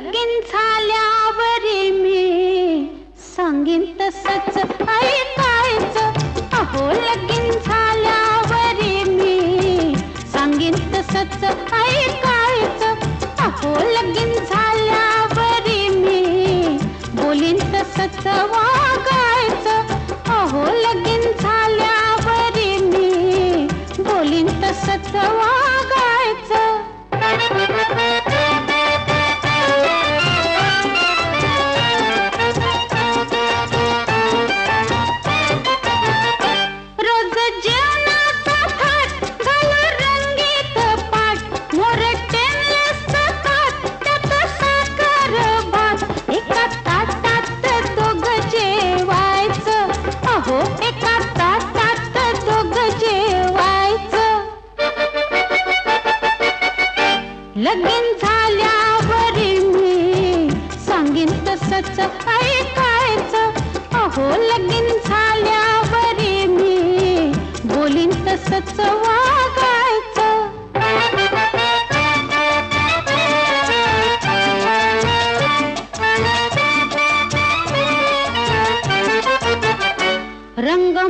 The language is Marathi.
लगीन झाल्यावरी मी सांगीन तसच ऐकायचं. अहो लगीन झाल्यावरी मी सांगीन तसच ऐकायचं. अहो लगीन झाल्यावरी मी बोलीन तसच वागायचं. अहो लगीन झाल्यावरी मी बोलीन तसंच लगीन झाल्यावर मी सांगीन तसंच ऐकायचं अहो लगीन झाल्यावर मी बोलीन तसंच वा रंगम